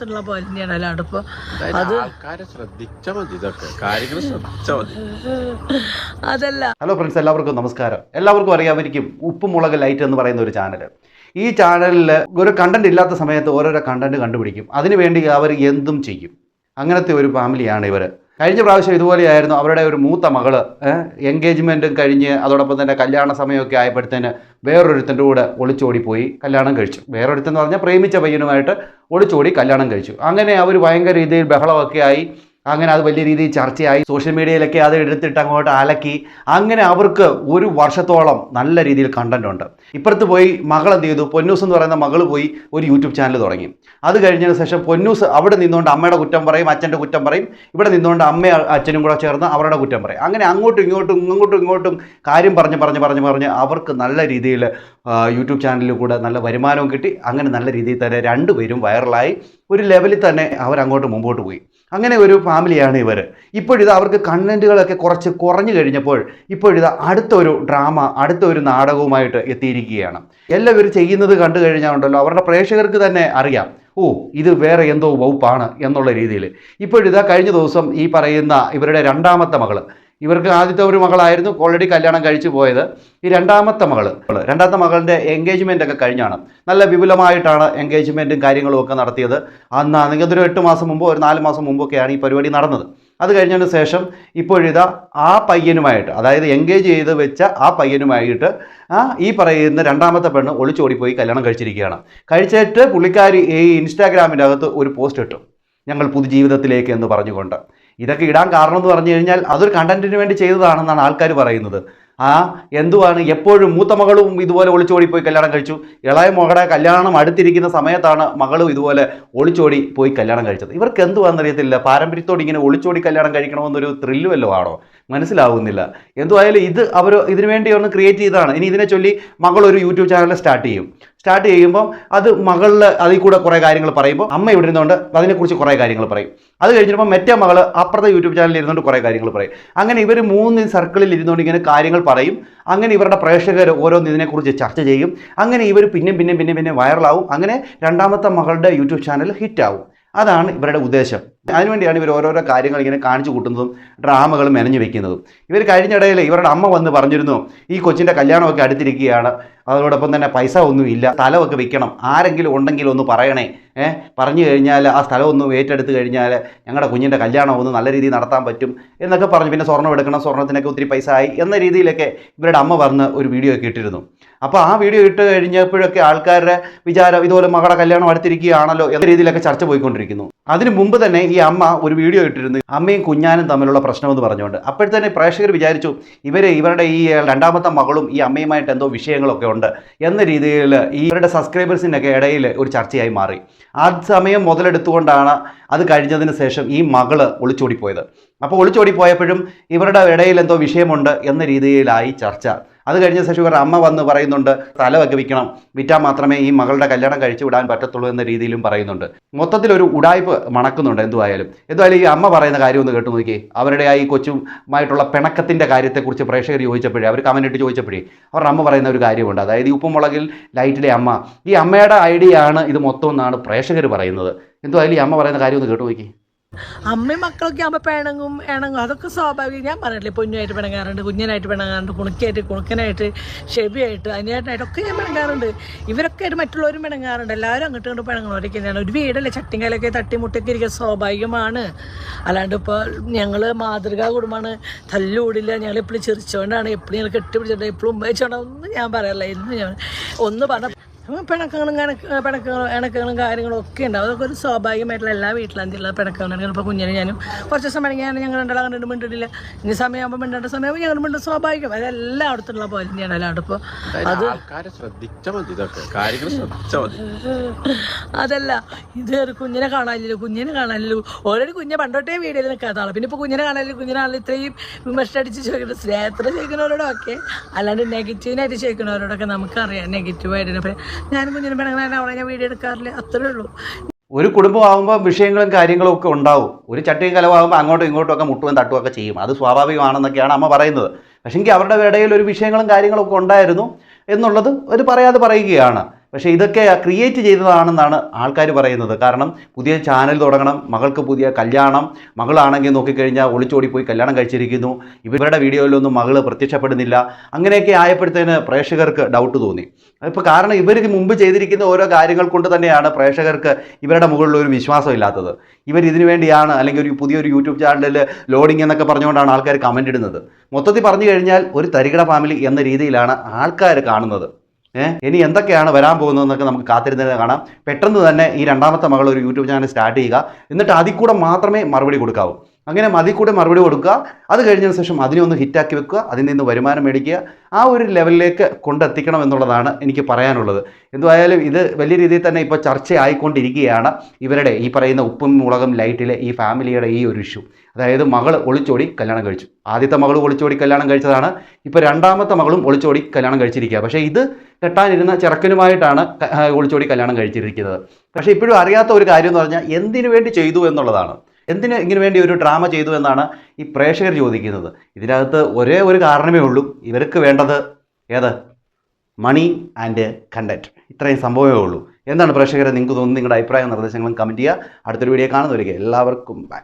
എല്ലായിടത്തുള്ള പോലെ തന്നെയാണ് അല്ലാണ്ട് അടുപ്പ് അത് ആൾക്കാരെ ശ്രദ്ധിച്ചാൽ മതി ഇതൊക്കെ. കാര്യങ്ങൾ ശ്രദ്ധിച്ചാൽ മതി. അതല്ല. ഹലോ ഫ്രണ്ട്സ് എല്ലാവർക്കും നമസ്കാരം. എല്ലാവർക്കും അറിയാമായിരിക്കും ഉപ്പുമുളക് ലൈറ്റ് എന്ന് പറയുന്ന ഒരു ചാനൽ ഈ ചാനലിൽ ഒരു കണ്ടന്റ് ഇല്ലാത്ത സമയത്ത് ഓരോരോ കണ്ടന്റ് കണ്ടുപിടിക്കും. അതിനുവേണ്ടി അവർ എന്തും ചെയ്യും. അങ്ങനത്തെ ഒരു ഫാമിലിയാണ് ഇവർ കഴിഞ്ഞ പ്രാവശ്യം ഇതുപോലെയായിരുന്നു അവരുടെ ഒരു മൂത്ത മകൾ എൻഗേജ്മെന്റും കഴിഞ്ഞ് അതോടൊപ്പം തന്നെ കല്യാണ സമയമൊക്കെ ആയപ്പോഴത്തേന് വേറൊരുത്തന്റെ കൂടെ ഒളിച്ചോടിപ്പോയി കല്യാണം കഴിച്ചു. വേറൊരുത്തെന്ന് പറഞ്ഞാൽ പ്രേമിച്ച പയ്യനുമായിട്ട് ഒളിച്ചോടി കല്യാണം കഴിച്ചു. അങ്ങനെ അവർ ഭയങ്കര രീതിയിൽ ബഹളമൊക്കെ ആയി. അങ്ങനെ അത് വലിയ രീതിയിൽ ചർച്ചയായി. സോഷ്യൽ മീഡിയയിലൊക്കെ അത് എടുത്തിട്ട് അങ്ങോട്ട് അലക്കി. അങ്ങനെ അവർക്ക് ഒരു വർഷത്തോളം നല്ല രീതിയിൽ കണ്ടന്റ് ഉണ്ട്. ഇപ്പുറത്ത് പോയി മകൾ എന്ത് ചെയ്തു? പൊന്നൂസ് എന്ന് പറയുന്ന മകൾ പോയി ഒരു യൂട്യൂബ് ചാനൽ തുടങ്ങി. അത് കഴിഞ്ഞതിന് ശേഷം പൊന്നൂസ് അവിടെ നിന്നുകൊണ്ട് അമ്മയുടെ കുറ്റം പറയും അച്ഛന്റെ കുറ്റം പറയും. ഇവിടെ നിന്നുകൊണ്ട് അമ്മ അച്ഛനും കൂടെ ചേർന്ന് അവരുടെ കുറ്റം പറയും. അങ്ങനെ അങ്ങോട്ടും ഇങ്ങോട്ടും ഇങ്ങോട്ടും ഇങ്ങോട്ടും കാര്യം പറഞ്ഞ് പറഞ്ഞ് പറഞ്ഞ് പറഞ്ഞ് അവർക്ക് നല്ല രീതിയിൽ യൂട്യൂബ് ചാനലിൽ കൂടെ നല്ല വരുമാനവും കിട്ടി. അങ്ങനെ നല്ല രീതിയിൽ തന്നെ രണ്ടുപേരും വൈറലായി ഒരു ലെവലിൽ തന്നെ അവരങ്ങോട്ട് മുമ്പോട്ട് പോയി. അങ്ങനെ ഒരു ഫാമിലിയാണ് ഇവർ ഇപ്പോഴിത് അവർക്ക് കണ്ടന്റുകളൊക്കെ കുറച്ച് കുറഞ്ഞു കഴിഞ്ഞപ്പോൾ ഇപ്പോഴിത് അടുത്തൊരു ഡ്രാമ അടുത്ത ഒരു നാടകവുമായിട്ട് എത്തിയിരിക്കുകയാണ്. എല്ലാം ഇവർ ചെയ്യുന്നത് കണ്ടു കഴിഞ്ഞാൽ ഉണ്ടല്ലോ അവരുടെ പ്രേക്ഷകർക്ക് തന്നെ അറിയാം. ഓ ഇത് വേറെ എന്തോ വകുപ്പാണ് എന്നുള്ള രീതിയിൽ. ഇപ്പോഴിതാ കഴിഞ്ഞ ദിവസം ഈ പറയുന്ന ഇവരുടെ രണ്ടാമത്തെ മകൾ ഇവർക്ക് ആദ്യത്തെ ഒരു മകളായിരുന്നു ഓൾറെഡി കല്യാണം കഴിച്ചു പോയത്. ഈ രണ്ടാമത്തെ മകൾ രണ്ടാമത്തെ മകളുടെ എൻഗേജ്മെന്റ് ഒക്കെ കഴിഞ്ഞാണ്. നല്ല വിപുലമായിട്ടാണ് എൻഗേജ്മെന്റും കാര്യങ്ങളും ഒക്കെ നടത്തിയത്. അന്നാണെങ്കിൽ അതൊരു എട്ട് മാസം മുമ്പോ ഒരു നാല് മാസം മുമ്പൊക്കെയാണ് ഈ പരിപാടി നടന്നത്. അത് കഴിഞ്ഞതിന് ശേഷം ഇപ്പോഴിതാ ആ പയ്യനുമായിട്ട് അതായത് എൻഗേജ് ചെയ്ത് വെച്ച ആ പയ്യനുമായിട്ട് ആ ഈ പറയുന്ന രണ്ടാമത്തെ പെണ്ണ് ഒളിച്ചോടിപ്പോയി കല്യാണം കഴിച്ചിരിക്കുകയാണ്. കഴിച്ചിട്ട് പുള്ളിക്കാരി ഈ ഇൻസ്റ്റാഗ്രാമിന്റെ അകത്ത് ഒരു പോസ്റ്റ് ഇട്ടു. ഞങ്ങൾ പുതുജീവിതത്തിലേക്ക് എന്ന് പറഞ്ഞുകൊണ്ട്. ഇതൊക്കെ ഇടാൻ കാരണം എന്ന് പറഞ്ഞു കഴിഞ്ഞാൽ അതൊരു കണ്ടന്റിന് വേണ്ടി ചെയ്തതാണെന്നാണ് ആൾക്കാർ പറയുന്നത്. ആ എന്തുവാണ്? എപ്പോഴും മൂത്ത മകളും ഇതുപോലെ ഒളിച്ചോടി പോയി കല്യാണം കഴിച്ചു. ഇളയ മകളുടെ കല്യാണം അടുത്തിരിക്കുന്ന സമയത്താണ് മകളും ഇതുപോലെ ഒളിച്ചോടി പോയി കല്യാണം കഴിച്ചത്. ഇവർക്ക് എന്തുവാണെന്നറിയത്തില്ല പാരമ്പര്യത്തോട് ഇങ്ങനെ ഒളിച്ചോടി കല്യാണം കഴിക്കണമെന്നൊരു ത്രില്ല് വല്ലതും ആണോ? മനസ്സിലാവുന്നില്ല. എന്തുവായാലും ഇത് അവർ ഇതിനു വേണ്ടി ഒന്ന് ക്രിയേറ്റ് ചെയ്തതാണ്. ഇനി ഇതിനെ ചൊല്ലി മകൾ ഒരു യൂട്യൂബ് ചാനൽ സ്റ്റാർട്ട് ചെയ്യും. സ്റ്റാർട്ട് ചെയ്യുമ്പോൾ അത് മകളിൽ അതിൽ കൂടെ കുറേ കാര്യങ്ങൾ പറയുമ്പോൾ അമ്മ ഇവിടെ ഇരുന്നുകൊണ്ട് അതിനെക്കുറിച്ച് കുറേ കാര്യങ്ങൾ പറയും. അത് കഴിഞ്ഞപ്പോൾ മറ്റേ മകൾ അപ്പുറത്തെ യൂട്യൂബ് ചാനലിൽ ഇരുന്നുകൊണ്ട് കുറേ കാര്യങ്ങൾ പറയും. അങ്ങനെ ഇവർ മൂന്ന് സർക്കിളിൽ ഇരുന്നുകൊണ്ട് ഇങ്ങനെ കാര്യങ്ങൾ പറയും. അങ്ങനെ ഇവരുടെ പ്രേക്ഷകർ ഓരോന്ന് ഇതിനെക്കുറിച്ച് ചർച്ച ചെയ്യും. അങ്ങനെ ഇവർ പിന്നെയും പിന്നെയും പിന്നെയും പിന്നെ വൈറലാവും അങ്ങനെ രണ്ടാമത്തെ മകളുടെ യൂട്യൂബ് ചാനൽ ഹിറ്റാവും അതാണ് ഇവരുടെ ഉദ്ദേശം. അതിനുവേണ്ടിയാണ് ഇവർ ഓരോരോ കാര്യങ്ങൾ ഇങ്ങനെ കാണിച്ചു കൂട്ടുന്നതും ഡ്രാമകൾ മെനഞ്ഞു വെക്കുന്നതും. ഇവർ കഴിഞ്ഞിടയിൽ ഇവരുടെ അമ്മ വന്ന് പറഞ്ഞിരുന്നു ഈ കൊച്ചിന്റെ കല്യാണമൊക്കെ അടുത്തിരിക്കുകയാണ്. അതോടൊപ്പം തന്നെ പൈസ ഒന്നും ഇല്ല. സ്ഥലമൊക്കെ വിൽക്കണം. ആരെങ്കിലും ഉണ്ടെങ്കിൽ ഒന്ന് പറയണേ. ഏഹ് പറഞ്ഞു കഴിഞ്ഞാൽ ആ സ്ഥലം ഒന്ന് ഏറ്റെടുത്ത് കഴിഞ്ഞാൽ ഞങ്ങളുടെ കുഞ്ഞിന്റെ കല്യാണം ഒന്ന് നല്ല രീതിയിൽ നടത്താൻ പറ്റും എന്നൊക്കെ പറഞ്ഞു. പിന്നെ സ്വർണം എടുക്കണം. സ്വർണത്തിനൊക്കെ ഒത്തിരി പൈസ ആയി എന്ന രീതിയിലൊക്കെ ഇവരുടെ അമ്മ പറഞ്ഞ് ഒരു വീഡിയോ ഒക്കെ ഇട്ടിരുന്നു. അപ്പോൾ ആ വീഡിയോ ഇട്ട് കഴിഞ്ഞപ്പോഴൊക്കെ ആൾക്കാരുടെ വിചാരം ഇതുപോലെ മകളുടെ കല്യാണം അടുത്തിരിക്കുകയാണല്ലോ എന്ന രീതിയിലൊക്കെ ചർച്ച പോയിക്കൊണ്ടിരിക്കുന്നു. അതിനു മുമ്പ് തന്നെ ഈ അമ്മ ഒരു വീഡിയോ ഇട്ടിരുന്നു. അമ്മയും കുഞ്ഞാനും തമ്മിലുള്ള പ്രശ്നമെന്ന് പറഞ്ഞുകൊണ്ട്. അപ്പോഴത്തന്നെ പ്രേക്ഷകർ വിചാരിച്ചു ഇവരെ ഇവരുടെ ഈ രണ്ടാമത്തെ മകളും ഈ അമ്മയുമായിട്ട് എന്തോ വിഷയങ്ങളൊക്കെ ഉണ്ട് എന്ന രീതിയിൽ ഈ ഇവരുടെ സബ്സ്ക്രൈബേഴ്സിന്റെയൊക്കെ ഇടയിൽ ഒരു ചർച്ചയായി മാറി. ആ സമയം മുതലെടുത്തുകൊണ്ടാണ് അത് കഴിഞ്ഞതിന് ശേഷം ഈ മകൾ ഒളിച്ചോടിപ്പോയത്. അപ്പോൾ ഒളിച്ചോടിപ്പോയപ്പോഴും ഇവരുടെ ഇടയിൽ എന്തോ വിഷയമുണ്ട് എന്ന രീതിയിലായി ചർച്ച. അത് കഴിഞ്ഞ ശേഷം ഇവരുടെ അമ്മ വന്ന് പറയുന്നുണ്ട് സ്ഥലമൊക്കെ വിൽക്കണം വിറ്റാൽ മാത്രമേ ഈ മകളുടെ കല്യാണം കഴിച്ചു വിടാൻ പറ്റത്തുള്ളൂ എന്ന രീതിയിലും പറയുന്നുണ്ട്. മൊത്തത്തിൽ ഒരു ഉടായ്പ് മണക്കുന്നുണ്ട് എന്തുവായാലും. എന്തുവായാലും ഈ അമ്മ പറയുന്ന കാര്യം ഒന്ന് കേട്ടു നോക്കി അവരുടെ ആ ഈ കൊച്ചുമായിട്ടുള്ള പിണക്കത്തിന്റെ കാര്യത്തെക്കുറിച്ച് പ്രേക്ഷകർ ചോദിച്ചപ്പോഴേ അവർ കമന്റ് ഇട്ട് ചോദിച്ചപ്പോഴേ അവരുടെ അമ്മ പറയുന്ന ഒരു കാര്യമുണ്ട്. അതായത് ഈ ഉപ്പുമുളകിൽ ലൈറ്റിലെ അമ്മ. ഈ അമ്മയുടെ ഐഡിയ ആണ് ഇത് മൊത്തം എന്നാണ് പ്രേക്ഷകർ പറയുന്നത്. എന്തുവായാലും ഈ അമ്മ പറയുന്ന കാര്യം ഒന്ന് കേട്ടു നോക്കി അമ്മയും മക്കളൊക്കെ ആകുമ്പോൾ പിണങ്ങും ഇണങ്ങും. അതൊക്കെ സ്വാഭാവികം. ഞാൻ പറഞ്ഞില്ലേ പൊന്നുമായിട്ട് പിണങ്ങാറുണ്ട് കുഞ്ഞനായിട്ട് പിണങ്ങാറുണ്ട് കുണുക്കിയായിട്ട് കുണുക്കനായിട്ട് ഷെബിയായിട്ട് അനിയായിട്ടായിട്ട് ഒക്കെ ഞാൻ പിണങ്ങാറുണ്ട്. ഇവരൊക്കെ ആയിട്ട് മറ്റുള്ളവരും പിണങ്ങാറുണ്ട്. എല്ലാവരും അങ്ങോട്ട് ഇങ്ങോട്ടും പിണങ്ങണവരൊക്കെ തന്നെയാണ്. ഒരു വീടല്ലേ ചട്ടിങ്ങാലൊക്കെ തട്ടിമുട്ടൊക്കെ ഇരിക്കുക സ്വാഭാവികമാണ്. അല്ലാണ്ട് ഇപ്പോൾ ഞങ്ങൾ മാതൃകാ കുടുംബമാണ്. തല്ലുകൂടില്ല ഞങ്ങൾ എപ്പോഴും ചിരിച്ചുകൊണ്ടാണ് എപ്പോഴും ഞങ്ങൾ കെട്ടിപ്പിടിച്ചിട്ട് എപ്പോഴും ഉമ്മയിച്ചോണ്ടൊന്നും ഞാൻ പറയാറില്ല. ഇന്ന് ഞാൻ ഒന്ന് പറഞ്ഞ പിണക്കങ്ങളും കണക്ക് പിണക്കങ്ങളും ഇണക്കങ്ങളും കാര്യങ്ങളും ഒക്കെ ഉണ്ടാവും അതൊക്കെ ഒരു സ്വാഭാവികമായിട്ടുള്ള എല്ലാ വീട്ടിലും എന്തെങ്കിലും പിണക്കങ്ങളുണ്ട് ഇപ്പോൾ കുഞ്ഞിനെ ഞാനും കുറച്ച് ദിവസം ഞാൻ ഞങ്ങൾ രണ്ടാളും കണ്ടിട്ട് മിണ്ടിട്ടില്ല ഇനി സമയമാകുമ്പോൾ മിണ്ടേണ്ട സമയമാകുമ്പോൾ ഞങ്ങൾ മിണ്ടും സ്വാഭാവികം. അതെല്ലാം അടുത്തുള്ള പോലെ തന്നെയാണ്. ഇപ്പോൾ അത് ശ്രദ്ധിച്ചാൽ മതി ഇതൊക്കെ. കാര്യങ്ങൾ ശ്രദ്ധിച്ചാൽ മതി. അതല്ല. ഇത് കുഞ്ഞിനെ കാണാനില്ലല്ലോ കുഞ്ഞിനെ കാണാനില്ലല്ലോ. ഓൾറെഡി കുഞ്ഞെ പണ്ടോട്ടേ വീഡിയോയിൽ നിൽക്കാത്ത ആളാണ് പിന്നെ ഇപ്പോൾ കുഞ്ഞിനെ കാണാനില്ല കുഞ്ഞിനാളിൽ ഇത്രയും വിമർശനം അടിച്ച് ചോദിക്കുന്നത്. സ്നേഹത്തിൽ ചോദിക്കുന്നവരോടൊക്കെ അല്ലാണ്ട് നെഗറ്റീവിനായിട്ട് ചോദിക്കുന്നവരോടൊക്കെ നമുക്കറിയാം നെഗറ്റീവായിട്ട് ഞാൻ ഞാനും കുഞ്ഞിനെ പെണ്ണുങ്ങളെ അവളെ ഞാൻ വീഡിയോ എടുക്കാറില്ല. അത്രേ ഉള്ളൂ. ഒരു കുടുംബം കുടുംബമാകുമ്പോൾ വിഷയങ്ങളും കാര്യങ്ങളും ഒക്കെ ഉണ്ടാവും. ഒരു ചട്ടിയും കലവാകുമ്പോൾ അങ്ങോട്ടും ഇങ്ങോട്ടും ഒക്കെ മുട്ടുകയും തട്ടുകയൊക്കെ ചെയ്യും. അത് സ്വാഭാവികമാണെന്നൊക്കെയാണ് അമ്മ പറയുന്നത്. പക്ഷെങ്കിൽ അവരുടെ ഇടയിൽ ഒരു വിഷയങ്ങളും കാര്യങ്ങളും ഒക്കെ ഉണ്ടായിരുന്നു എന്നുള്ളത് ഒരു പറയാതെ പറയുകയാണ്. പക്ഷേ ഇതൊക്കെ ക്രിയേറ്റ് ചെയ്തതാണെന്നാണ് ആൾക്കാർ പറയുന്നത്. കാരണം പുതിയ ചാനൽ തുടങ്ങണം മകൾക്ക് പുതിയ കല്യാണം മകളാണെങ്കിൽ നോക്കിക്കഴിഞ്ഞാൽ ഒളിച്ചോടി പോയി കല്യാണം കഴിച്ചിരിക്കുന്നു. ഇവരുടെ വീഡിയോയിലൊന്നും മകൾ പ്രത്യക്ഷപ്പെടുന്നില്ല. അങ്ങനെയൊക്കെ ആയപ്പോഴത്തേന് പ്രേക്ഷകർക്ക് ഡൗട്ട് തോന്നി. ഇപ്പോൾ കാരണം ഇവർ മുമ്പ് ചെയ്തിരിക്കുന്ന ഓരോ കാര്യങ്ങൾ കൊണ്ട് തന്നെയാണ് പ്രേക്ഷകർക്ക് ഇവരുടെ മുകളിൽ ഒരു വിശ്വാസം ഇല്ലാത്തത്. ഇവർ ഇതിനു വേണ്ടിയാണ് അല്ലെങ്കിൽ ഒരു പുതിയൊരു യൂട്യൂബ് ചാനലിൽ ലോഡിംഗ് എന്നൊക്കെ പറഞ്ഞുകൊണ്ടാണ് ആൾക്കാർ കമന്റ് ഇടുന്നത്. മൊത്തത്തിൽ പറഞ്ഞു കഴിഞ്ഞാൽ ഒരു തരികിട ഫാമിലി എന്ന രീതിയിലാണ് ആൾക്കാർ കാണുന്നത്. ഇനി എന്തൊക്കെയാണ് വരാൻ പോകുന്നതെന്നൊക്കെ നമുക്ക് കാത്തിരുന്നതിനെ കാണാം. പെട്ടെന്ന് തന്നെ ഈ രണ്ടാമത്തെ മകൾ ഒരു യൂട്യൂബ് ചാനൽ സ്റ്റാർട്ട് ചെയ്യുക. എന്നിട്ട് അതിൽ കൂടെ മാത്രമേ മറുപടി കൊടുക്കാവൂ. അങ്ങനെ അതിൽ കൂടെ മറുപടി കൊടുക്കുക. അത് കഴിഞ്ഞതിന് ശേഷം അതിനെ ഒന്ന് ഹിറ്റാക്കി വെക്കുക. അതിൽ നിന്ന് വരുമാനം മേടിക്കുക. ആ ഒരു ലെവലിലേക്ക് കൊണ്ടെത്തിക്കണം എന്നുള്ളതാണ് എനിക്ക് പറയാനുള്ളത്. എന്തുവായാലും ഇത് വലിയ രീതിയിൽ തന്നെ ഇപ്പോൾ ചർച്ചയായിക്കൊണ്ടിരിക്കുകയാണ് ഇവരുടെ ഈ പറയുന്ന ഉപ്പും മുളകും ലൈറ്റിലെ ഈ ഫാമിലിയുടെ ഈ ഒരു ഇഷ്യൂ അതായത് മകൾ ഒളിച്ചോടി കല്യാണം കഴിച്ചു. ആദ്യത്തെ മകൾ ഒളിച്ചോടി കല്യാണം കഴിച്ചതാണ്. ഇപ്പോൾ രണ്ടാമത്തെ മകളും ഒളിച്ചോടി കല്യാണം കഴിച്ചിരിക്കുക പക്ഷേ ഇത് കെട്ടാനിരുന്ന ചെറുക്കനുമായിട്ടാണ് ഒളിച്ചോടി കല്യാണം കഴിച്ചിരിക്കുന്നത്. പക്ഷേ ഇപ്പോഴും അറിയാത്ത ഒരു കാര്യം എന്ന് പറഞ്ഞാൽ എന്തിനു വേണ്ടി ചെയ്തു എന്നുള്ളതാണ്. എന്തിനു ഇങ്ങനെ വേണ്ടി ഒരു ഡ്രാമ ചെയ്തു എന്നാണ് ഈ പ്രേക്ഷകർ ചോദിക്കുന്നത്. ഇതിനകത്ത് ഒരേ ഒരു കാരണമേ ഉള്ളൂ. ഇവർക്ക് വേണ്ടത് ഏത്? മണി ആൻഡ് കണ്ടക്റ്റ് ഇത്രയും സംഭവമേ ഉള്ളൂ. എന്താണ് പ്രേക്ഷകരെ നിങ്ങൾക്ക് തോന്നുന്നു നിങ്ങളുടെ അഭിപ്രായ നിർദ്ദേശങ്ങളും കമന്റ് ചെയ്യുക. അടുത്തൊരു വീഡിയോ കാണുന്നവരേക്ക് എല്ലാവർക്കും ബൈ.